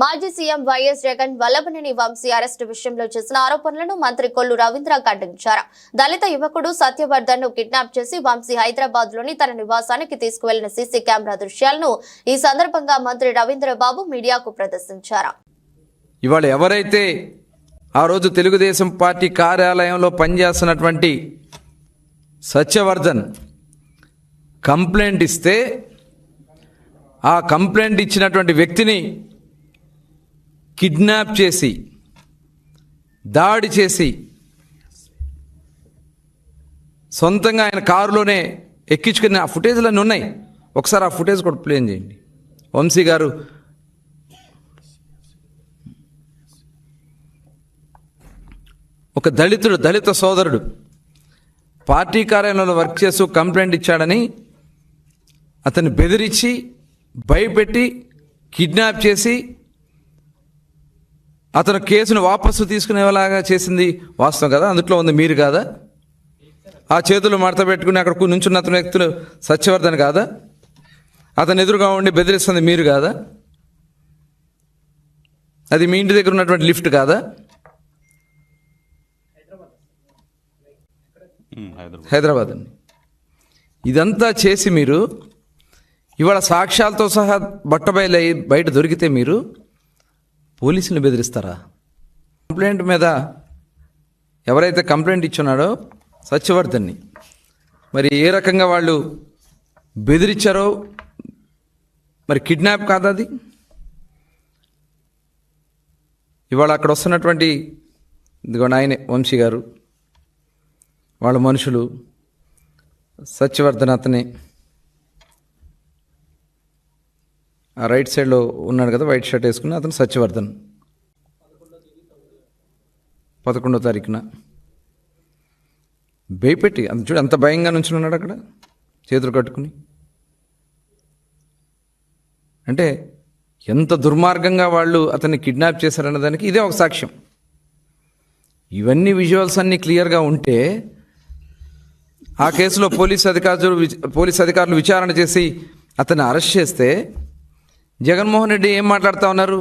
మాజీ CM YS Jagan Vallabhaneni Vamsi arrest విషయంలో చేసిన ఆరోపణలను మంత్రి కొల్లు రవీంద్ర ఖండించారు. దళిత యువకుడు సత్యవర్ధన్ను కిడ్నాప్ చేసి వంశీ హైదరాబాద్లోని తన నివాసానికి తీసుకువెళ్ళిన సీసీ కెమెరా దృశ్యాలను ఈ సందర్భంగా మంత్రి రవీంద్రబాబు మీడియాకు ప్రదర్శించారు. ఇవాళ ఎవరైతే ఆ రోజు తెలుగుదేశం పార్టీ కార్యాలయంలో పనిచేస్తున్నటువంటి సత్యవర్ధన్ కంప్లైంట్ ఇస్తే ఆ కంప్లైంట్ ఇచ్చినటువంటి వ్యక్తిని కిడ్నాప్ చేసి దాడి చేసి సొంతంగా ఆయన కారులోనే ఎక్కించుకుని ఆ ఫుటేజ్లన్నీ ఉన్నాయి. ఒకసారి ఆ ఫుటేజ్ కూడా ప్లేన్ చేయండి. వంశీ గారు ఒక దళితుడు దళిత సోదరుడు పార్టీ కార్యాలయంలో వర్క్ చేస్తూ కంప్లైంట్ ఇచ్చాడని అతన్ని బెదిరించి భయపెట్టి కిడ్నాప్ చేసి అతను కేసును వాపసు తీసుకునేలాగా చేసింది వాస్తవం కదా? అందుట్లో ఉంది మీరు కాదా? ఆ చేతులు మడత పెట్టుకుని అక్కడ నుంచున్న అతని వ్యక్తులు సత్యవర్ధన్ కాదా? అతను ఎదురుగా ఉండి బెదిరిస్తుంది మీరు కాదా? అది మీ ఇంటి దగ్గర ఉన్నటువంటి లిఫ్ట్ కాదా? హైదరాబాద్ అండి. ఇదంతా చేసి మీరు ఇవాళ సాక్ష్యాలతో సహా బట్టబయలు బయట దొరికితే మీరు పోలీసులు బెదిరిస్తారా? కంప్లైంట్ మీద ఎవరైతే కంప్లైంట్ ఇచ్చున్నాడో సత్యవర్ధన్ని. మరి ఏ రకంగా వాళ్ళు బెదిరించారో మరి కిడ్నాప్ కాదా అది? ఇవాళ అక్కడ వస్తున్నటువంటి ఇదిగోండి ఆయనే వంశీ గారు వాళ్ళ మనుషులు సత్యవర్ధన్ అతనే ఆ రైట్ సైడ్లో ఉన్నాడు కదా వైట్ షర్ట్ వేసుకుని అతను సత్యవర్ధన్. పదకొండో తారీఖున. భయపెట్టి అంత చూడు అంత భయంగా నుంచి ఉన్నాడు అక్కడ చేతులు కట్టుకుని. అంటే ఎంత దుర్మార్గంగా వాళ్ళు అతన్ని కిడ్నాప్ చేశారన్న దానికి ఇదే ఒక సాక్ష్యం. ఇవన్నీ విజువల్స్ అన్నీ క్లియర్గా ఉంటే ఆ కేసులో పోలీస్ అధికారులు పోలీస్ అధికారులు విచారణ చేసి అతన్ని అరెస్ట్ చేస్తే జగన్మోహన్ రెడ్డి ఏం మాట్లాడుతూ ఉన్నారు?